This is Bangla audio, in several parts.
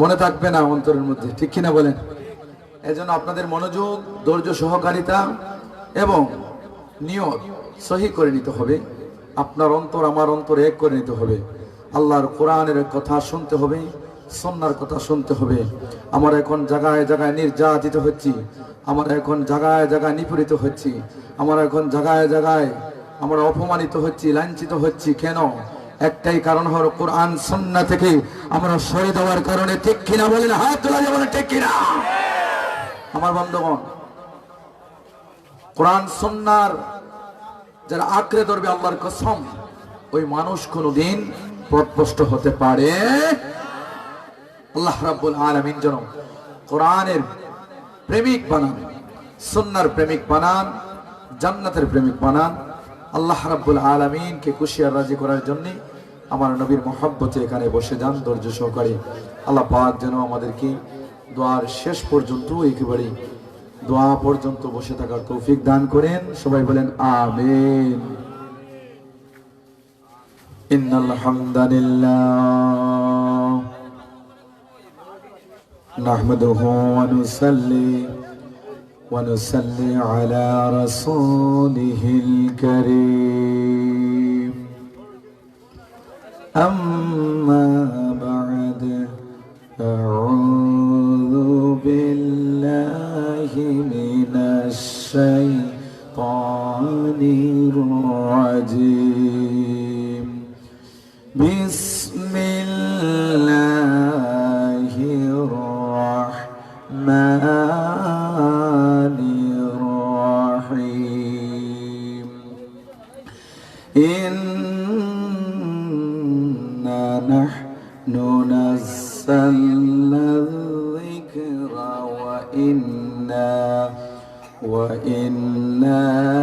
মনে থাকবে না অন্তরের মধ্যে, ঠিক কিনা বলেন? এজন্য আপনাদের মনোযোগ, ধৈর্য সহকারিতা এবং নিয়ত সহি করে নিতে হবে। আপনার অন্তর আমার অন্তর এক করে নিতে হবে। আল্লাহর কোরআনের কথা শুনতে হবে সন্ন্যার কথা শুনতে হবে। আমার এখন জায়গায় জায়গায় নির্যাতিত হচ্ছি, আমার এখন জায়গায় জায়গায় নিপীড়িত হচ্ছি, আমার এখন জায়গায় জায়গায় আমরা অপমানিত হচ্ছি, লাঞ্ছিত হচ্ছি। কেন? একটাই কারণ হলো কোরআন সন্না থেকে আমরা সরে দেওয়ার কারণে ঠিক কিনা বলেন, হাত তোলা যাবে না, ঠিক কিনা? আমার বন্ধুগণ, কোরআন সন্ন্যার যারা আঁকড়ে ধরবে আল্লাহর কসম, ওই মানুষ কোনোদিন পথভ্রষ্ট হতে পারে আল্লাহ রাব্বুল আলামিন যেন কোরআনের প্রেমিক বানান সুন্নার প্রেমিক বানান, জান্নাতের প্রেমিক বানান। আল্লাহ রাব্বুল আলামিনকে খুশি আর রাজি করার জন্য আমার নবীর মহাব্বতে এখানে বসে যান ধৈর্য সহকারে আল্লাহ পাক যেন আমাদেরকে দোয়ার শেষ পর্যন্ত একেবারে দোয়া পর্যন্ত বসে থাকার তৌফিক দান করেন সবাই বলেন আমিন ইন্নাল হামদালিল্লাহ نحمده ونصلي ونصلي على رسوله الكريم. أما بعد أعوذ بالله من الشيطان الرجيم.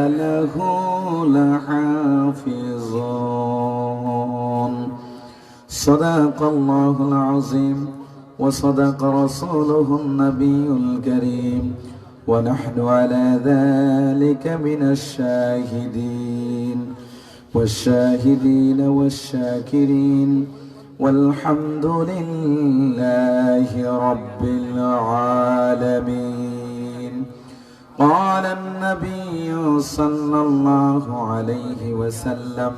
له لحافظون. صدق الله العظيم وصدق رسوله النبي الكريم. ونحن على ذلك من الشاهدين. والشاهدين والشاكرين. والحمد لله رب العالمين. قال النبي صلى الله عليه وسلم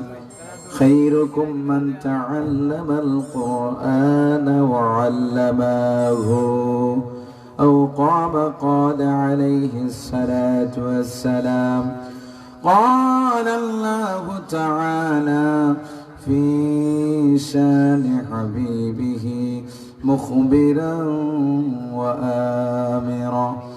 خيركم من تعلم القرآن وعلمه أو قام قال عليه الصلاة والسلام قال الله تعالى في شان حبيبه مخبرا وآمرا.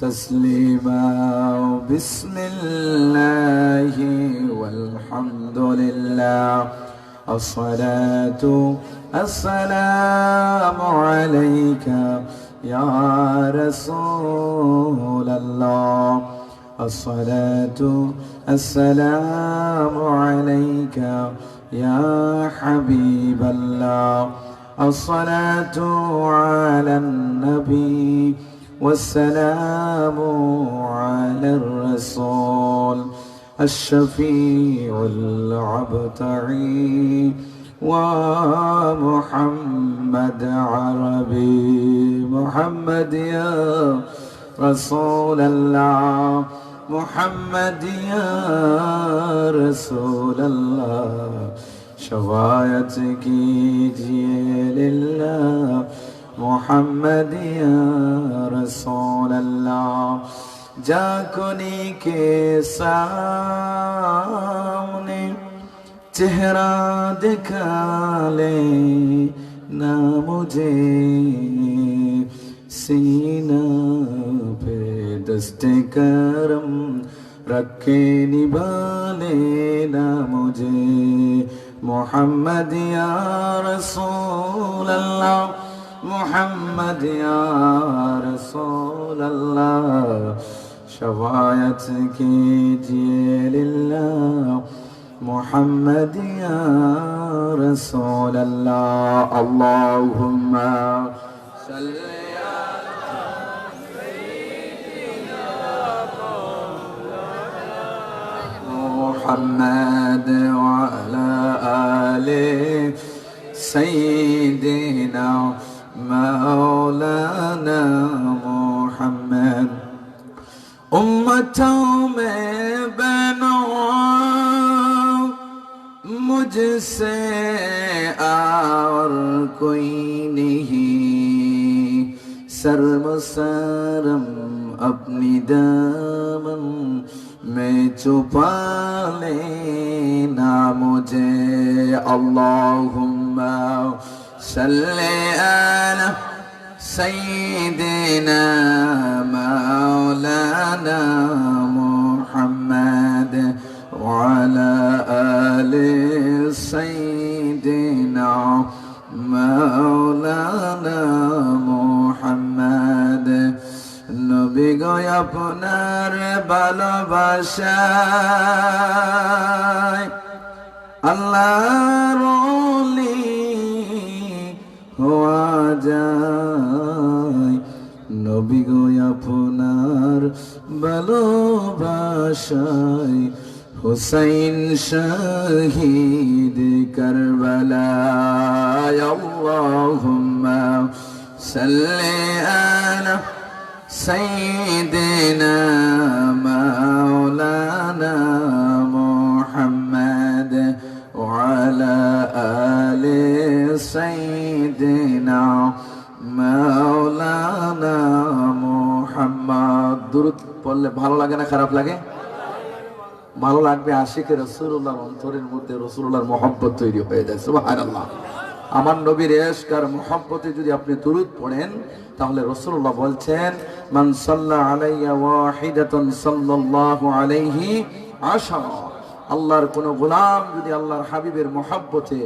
تسليما بسم الله والحمد لله الصلاة السلام عليك يا رسول الله الصلاة السلام عليك يا حبيب الله الصلاة على النبي والسلام على الرسول الشفيع العبتعي ومحمد عربي. محمد يا رسول الله. محمد يا رسول الله. شفاعتك جيل الله. محمد يا رسول الله جاكني کے سامنے چہرہ دکھا لے نہ مجھے سینہ پہ دست کرم رکھے نبالے نہ مجھے محمد یا رسول اللہ محمد يا رسول الله. شفاعتك لله. محمد يا رسول الله. اللهم صل محمد وعلى آله سيدنا مولانا محمد امتوں میں بنو مجھ سے اور کوئی نہیں سرم سرم اپنی دامن میں چھپا لینا مجھے اللہم صل على سيدنا مولانا محمد وعلى آل سيدنا مولانا محمد. নবী গো بشاي الله روح আশায় হুসাইন শহীদ কারবালায়। আল্লাহুম্মা সাল্লি আলা সাইয়্যিদিনা ওয়ালা আলে ওয়া আলা আলি সাইয়্যিদিনা মাওলানা মুহাম্মদ। দুরূদ পড়লে ভালো লাগে না, খারাপ লাগে? ভালো লাগবে আশিকে রসুল্লাহর অন্তরের মধ্যে রসুল্লাহর মহব্বত তৈরি হয়ে যায়, সুবহানাল্লাহ। আমার নবীর এশক আর মহব্বতে যদি আপনি দুরুদ পড়েন, তাহলে রসুল্লাহ বলছেন, মান সাল্লা আলাইয়া ওয়াহিদাতান সাল্লাল্লাহু আলাইহি আশারা। আল্লাহর কোন গোলাম যদি আল্লাহর হাবিবের মহাব্বতে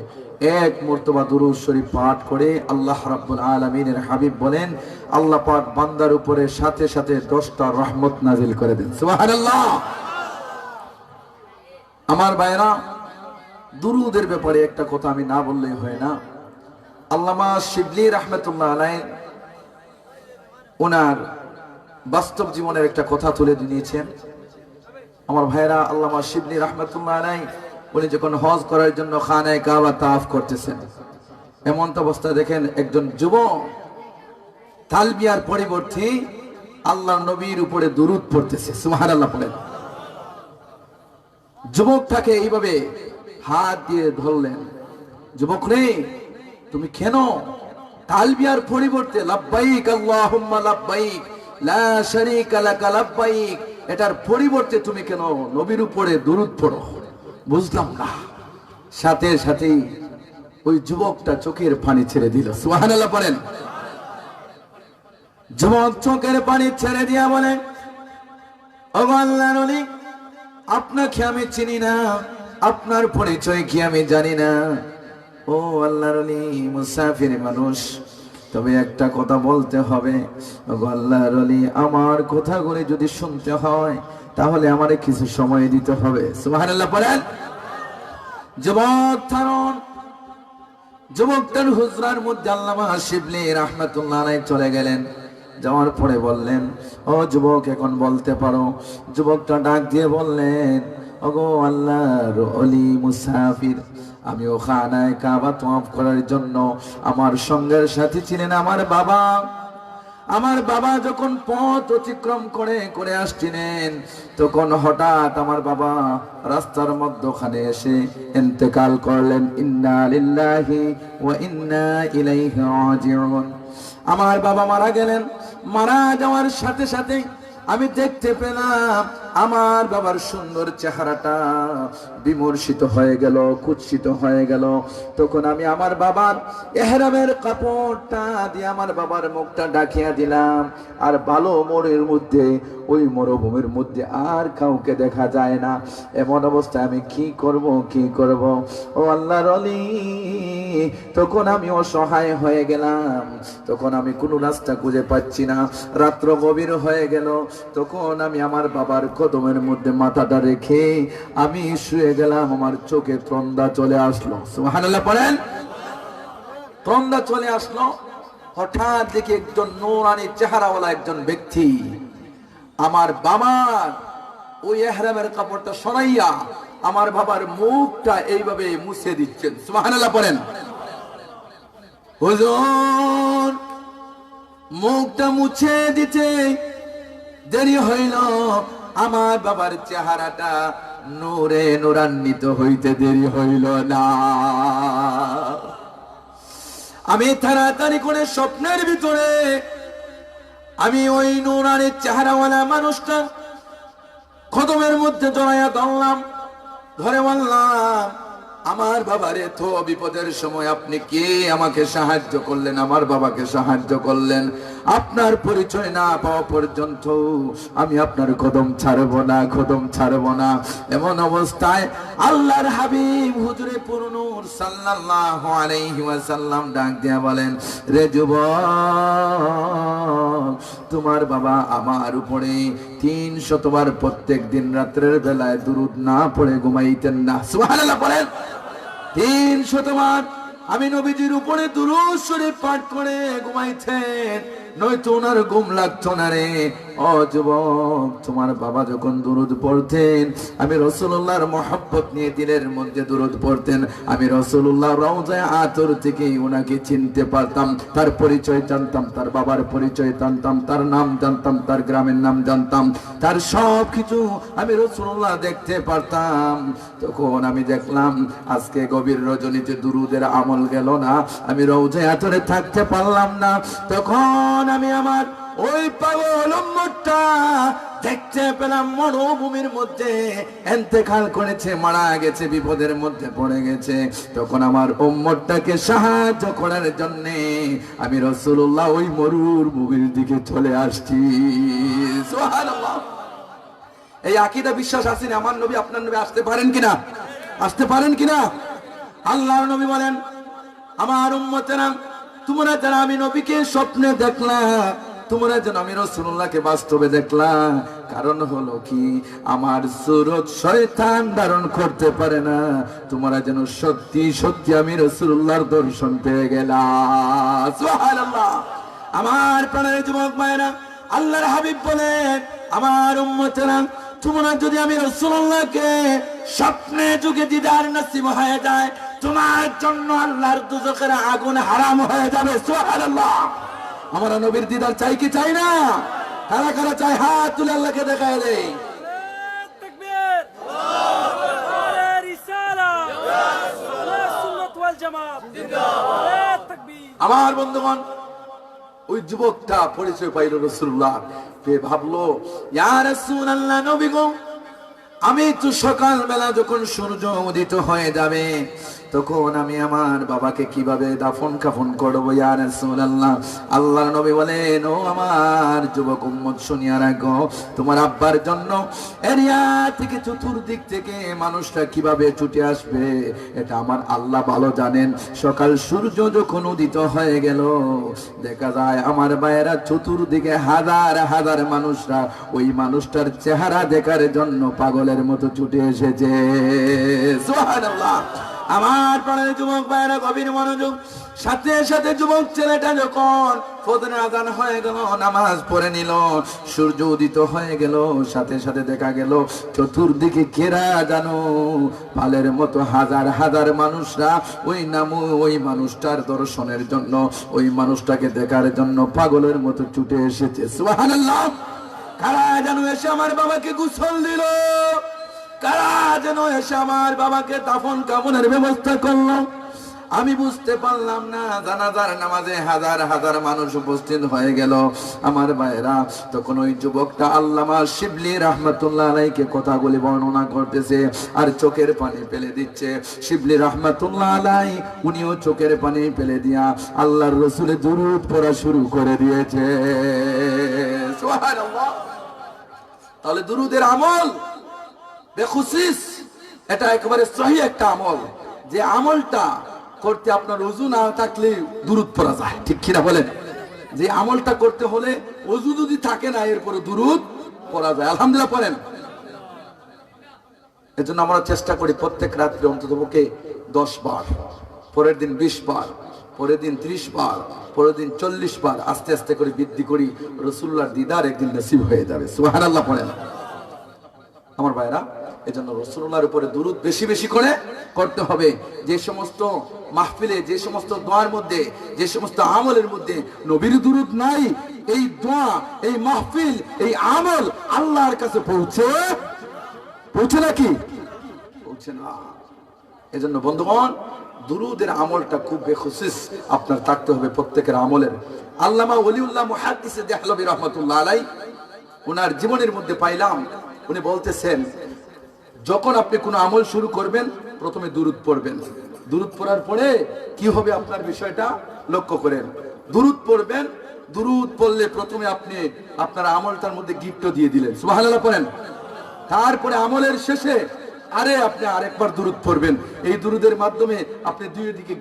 এক মর্তবা দুরুদ শরীফ পাঠ করে, আল্লাহ রাব্বুল আলামিনের হাবিব বলেন, আল্লাহ পাক বান্দার উপরে সাথে সাথে দশটা রহমত নাজিল করে দেন, সুবহানাল্লাহ। আমার ভাইরা দুরুদের ব্যাপারে একটা কথা আমি না বললেই হয় না। আল্লামা শিবলি রহমতুল্লাহ আলাই ওনার বাস্তব জীবনের একটা কথা তুলে দিয়েছেন আমার ভাইরা আল্লামা শিবলি রহমতুল্লাহ আলাই উনি যখন হজ করার জন্য খানায় কাবা তাফ করতেছেন, এমন অবস্থা দেখেন, একজন যুবক তালবিয়ার পরিবর্তে আল্লাহ নবীর উপরে দুরুদ পড়তেছে। সুহার আল্লাহ পড়েন যুবকটাকে এইভাবে হাত দিয়ে ধরলেন। যুবক রে, তুমি কেন তালবিয়ার পরিবর্তে লাব্বাইক, আল্লাহুম্মা লাব্বাইক, লা শারীকা লাকা লাব্বাইক, এটার পরিবর্তে তুমি কেন নবীর উপরে দুরূদ পড়ো? বুঝলাম না। সাথে সাথেই ওই যুবকটা চোখের পানি ছেড়ে দিল। সুবহানাল্লাহ পড়েন যুবক চোখের পানি ছেড়ে দিয়া বলে, ও আল্লাহর আপনাকে আমি চিনি না, আপনার পরিচয় কি আমি জানি না। ও আল্লাহর মুসাফির মানুষ, তবে একটা কথা বলতে হবে। আল্লাহর আমার কথাগুলি যদি শুনতে হয়, তাহলে আমারে কিছু সময় দিতে হবে। সুবহানাল্লাহ বলেন। যুবক থারণ যুবক তার হুজরার মধ্যে আল্লামা শিবলি রহমতুল্লাহ আলাই চলে গেলেন। যাওয়ার পরে বললেন, ও যুবক, এখন বলতে পারো। যুবকটা ডাক দিয়ে বললেন, ওগো আল্লাহর অলি মুসাফির, আমি ও খানায় কাবা তোয়াফ করার জন্য আমার সঙ্গের সাথী ছিলেন আমার বাবা। আমার বাবা যখন পথ অতিক্রম করে করে আসছিলেন, তখন হঠাৎ আমার বাবা রাস্তার মধ্যখানে এসে ইন্তেকাল করলেন, ইন্না ইন্না ইলাইহি আমার বাবা মারা গেলেন। মারা যাওয়ার সাথে সাথে আমি দেখতে পেলাম আমার বাবার সুন্দর চেহারাটা বিমর্ষিত হয়ে গেল, কুৎসিত হয়ে গেল। তখন আমি আমার বাবার এহরামের কাপড়টা দিয়ে আমার বাবার মুখটা ডাকিয়া দিলাম। আর ভালো মোড়ের মধ্যে, ওই মরুভূমির মধ্যে আর কাউকে দেখা যায় না। এমন অবস্থায় আমি কি করব কি করব? ও আল্লাহর অলি, তখন আমি অসহায় হয়ে গেলাম। তখন আমি কোনো রাস্তা খুঁজে পাচ্ছি না। রাত্র গভীর হয়ে গেল। তখন আমি আমার বাবার কদমের মধ্যে মাথাটা রেখে আমি শুয়ে গেলাম, আমার চোখে ত্রন্দা চলে আসলো। সুবহানাল্লাহ, পড়েন? ত্রন্দা চলে আসলো। হঠাৎ দেখি একজন নোরানি চেহারাওয়ালা একজন ব্যক্তি আমার বাবার ওই এহরামের কাপড়টা সরাইয়া আমার বাবার মুখটা এইভাবে মুছে দিচ্ছেন। সুবহানাল্লাহ, পড়েন? হুজুর, মুখটা মুছে দিতে দেরি হইল। আমার বাবার চেহারাটা নূরে নূরান্বিত হইতে দেরি হইল না। আমি তাড়াতাড়ি করে স্বপ্নের ভিতরে, আমি ওই নুরানের চেহারাওয়ালা মানুষটা কদমের মধ্যে জড়াইয়া ধরলাম। ধরে বললাম, আমার বাবার এত বিপদের সময় আপনি কে আমাকে সাহায্য করলেন? আমার বাবাকে সাহায্য করলেন? আপনার পরিচয় না পাওয়া পর্যন্ত আমি আপনার কদম ছাড়বো না, কদম ছাড়বো না। এমন অবস্থায় আল্লাহর হাবিব হুজুরে পুরনুর সাল্লাল্লাহু আলাইহি ওয়াসাল্লাম ডাক দিয়া বলেন, রে যুবক, তোমার বাবা আমার উপরে তিন শতবার প্রত্যেক দিন রাত্রের বেলায় দুরুদ না পড়ে ঘুমাইতেন না। সুবহানাল্লাহ বলেন। তিন শতবার আমি নবীজির উপরে দুরুদ শরীফ পাঠ করে ঘুমাইতেন। নয়তো ওনার ঘুম লাগতো না রে। ও তোমার বাবা যখন দুরুদ পড়তেন, আমি রসুল্লাহর মহাব্বত নিয়ে দিনের মধ্যে দুরুদ পড়তেন। আমি রসুল্লাহ রওজায় আতর থেকে ওনাকে চিনতে পারতাম, তার পরিচয় জানতাম, তার বাবার পরিচয় জানতাম, তার নাম জানতাম, তার গ্রামের নাম জানতাম। তার সব কিছু আমি রসুল্লাহ দেখতে পারতাম। তখন আমি দেখলাম, আজকে গভীর রজনীতে দুরুদের আমল গেল না। আমি রৌজায় আতরে থাকতে পারলাম না। তখন আমি আমার ওই পাগল দেখতে পেলাম, মরুভূমির মধ্যে এন্তেকাল করেছে, মারা গেছে, বিপদের মধ্যে পড়ে গেছে। তখন আমার উম্মতটাকে সাহায্য করার জন্য আমি রসুল্লাহ ওই মরুর ভূমির দিকে চলে আসছি। এই আকিদা বিশ্বাস আছে না? আমার নবী আপনার নবী আসতে পারেন কিনা? আসতে পারেন কিনা? আল্লাহর নবী বলেন, আমার উম্মতেরা তোমরা যারা আমি নবীকে স্বপ্নে দেখলাম, তোমরা যেন আমি রসুল্লাহকে বাস্তবে দেখলাম। কারণ হলো কি, আমার সুরত শয়তান ধারণ করতে পারে না। তোমরা যেন সত্যি সত্যি আমি রসুল্লাহর দর্শন পেয়ে গেলাম। আমার প্রাণের যুবক মায়েরা, আল্লাহর হাবিব বলেন, আমার উম্মতেরা, তোমরা যদি আমি রসুল্লাহকে স্বপ্নে যুগে দিদার নসিব হয়ে যায় তোমার জন্য আল্লাহর দুজকের আগুন হারাম হয়ে যাবে সোহাল্লাহ নবীর দিদার চাই কি চাই না? কারা কারা চাই হাত তুলে আল্লাহকে দেখায় দেয় আমার বন্ধুগণ, ওই যুবকটা পরিচয় পাইল রসুল্লাহ পে ভাবলো আমি তো সকাল বেলা যখন সূর্য উদিত হয়ে যাবে তখন আমি আমার বাবাকে কীভাবে দাফন কাফন করব ইয়া আল্লাহর নবী বলেন, ও আমার যুবক উম্মত, শুনিয়া রাখো, তোমার আব্বার জন্য এরিয়া থেকে চতুর্দিক থেকে মানুষটা কীভাবে ছুটে আসবে, এটা আমার আল্লাহ ভালো জানেন। সকাল সূর্য যখন উদিত হয়ে গেল, দেখা যায় আমার ভাইয়েরা চতুর্দিকে হাজার হাজার মানুষরা ওই মানুষটার চেহারা দেখার জন্য পাগলের মতো ছুটে এসেছে। সুবহানাল্লাহ! আমার প্রাণের যুবক ভাইয়েরা, গভীর মনোযোগ, সাথে সাথে যুবক ছেলেটা যখন ফজরের আজান হয়ে গেল, নামাজ পড়ে নিল, সূর্য উদিত হয়ে গেল, সাথে সাথে দেখা গেল, চতুর্দিকে কেরা জানো, পালের মতো হাজার হাজার মানুষরা ওই নামু, ওই মানুষটার দর্শনের জন্য, ওই মানুষটাকে দেখার জন্য পাগলের মতো ছুটে এসেছে। সুবহানাল্লাহ! কারা যেন এসে আমার বাবাকে গোসল দিল? কারা যেন এসে আমার বাবাকে দাফন কামনের ব্যবস্থা করল? আমি বুঝতে পারলাম না, জানাজার নামাজে হাজার হাজার মানুষ উপস্থিত হয়ে গেল। আমার ভাইরা তখন ওই যুবকটা আল্লামা শিবলি রহমতুল্লাহ আলাইকে কথাগুলি বর্ণনা করতেছে আর চোখের পানি ফেলে দিচ্ছে। শিবলি রহমতুল্লাহ আলাই, উনিও চোখের পানি ফেলে দিয়া আল্লাহর রসুলের দুরুদ পড়া শুরু করে দিয়েছে। তাহলে দুরুদের আমল বেখুসিস এটা একেবারে সহি একটা আমল। যে আমলটা করতে আপনার না থাকলে দূরত পড়া যায়। ঠিক কিনা বলেন? যে আমলটা করতে হলে অজু যদি থাকে না, এরপরে দূরত পড়া যায়। আলহামদুলিল্লাহ পড়েন। আমরা চেষ্টা করি প্রত্যেক রাত্রে অন্ততপক্ষে দশ বার, পরের দিন বিশ বার, পরের দিন ত্রিশ বার, পরের দিন চল্লিশ বার আস্তে আস্তে করে বৃদ্ধি করি রসুল্লার দিদার একদিন নসিব হয়ে যাবে। সুহান আল্লাহ পড়েন। আমার ভাইরা এজন্য রসুল্লাহর উপরে দুরুদ বেশি বেশি করে করতে হবে। যে সমস্ত মাহফিলে, যে সমস্ত দোয়ার মধ্যে, যে সমস্ত আমলের মধ্যে নবীর দুরুদ নাই, এই দোয়া, এই মাহফিল, এই আমল আল্লাহর কাছে পৌঁছে পৌঁছে নাকি? পৌঁছে না। এজন্য বন্ধুগণ, দুরুদের আমলটা খুব বেখুসিস আপনার থাকতে হবে প্রত্যেকের আমলের। আল্লামা ওলিউল্লাহ মুহাদ্দিসে দেহলবি রহমতুল্লাহ আলাই ওনার জীবনের মধ্যে পাইলাম, উনি বলতেছেন যখন আপনি কোনো আমল শুরু করবেন, প্রথমে দুরুদ পড়বেন। দুরুদ পড়ার পরে কি হবে আপনার বিষয়টা লক্ষ্য করেন। দুরুদ পড়বেন, দুরুদ পড়লে প্রথমে আপনি আপনার আমলটার মধ্যে গিফটও দিয়ে দিলেন। সুবহানাল্লাহ পড়েন। তারপরে আমলের শেষে আরে আপনি আরেকবার দুরুদ পড়বেন। এই দুরুদের মাধ্যমে আপনি দুই দিকে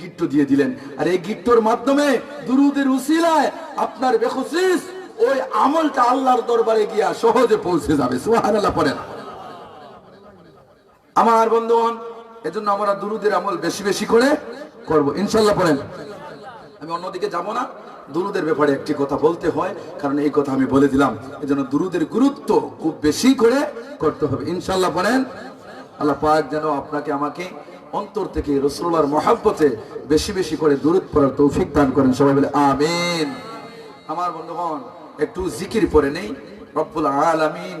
গিট্ট দিয়ে দিলেন। আর এই গিট্টর মাধ্যমে দুরুদের উসিলায় আপনার বেখসিস ওই আমলটা আল্লাহর দরবারে গিয়া সহজে পৌঁছে যাবে। সুবহানাল্লাহ পড়েন। আমার বন্ধুগণ, এজন্য আমরা দুরুদের আমল বেশি বেশি করে করব। ইনশাল্লাহ পড়েন। আমি অন্যদিকে যাব না। দুরুদের ব্যাপারে একটি কথা বলতে হয়, কারণ এই কথা আমি বলে দিলাম। এজন্য দুরুদের গুরুত্ব খুব বেশি করে করতে হবে। ইনশাল্লাহ পড়েন। আল্লাহ পাক যেন আপনাকে আমাকে অন্তর থেকে রসুল্লাহর মহাব্বতে বেশি বেশি করে দূরত পড়ার তৌফিক দান করেন। সবাই বলে, আমিন। আমার বন্ধুগণ, একটু জিকির পরে নেই। রব্বুল আলামিন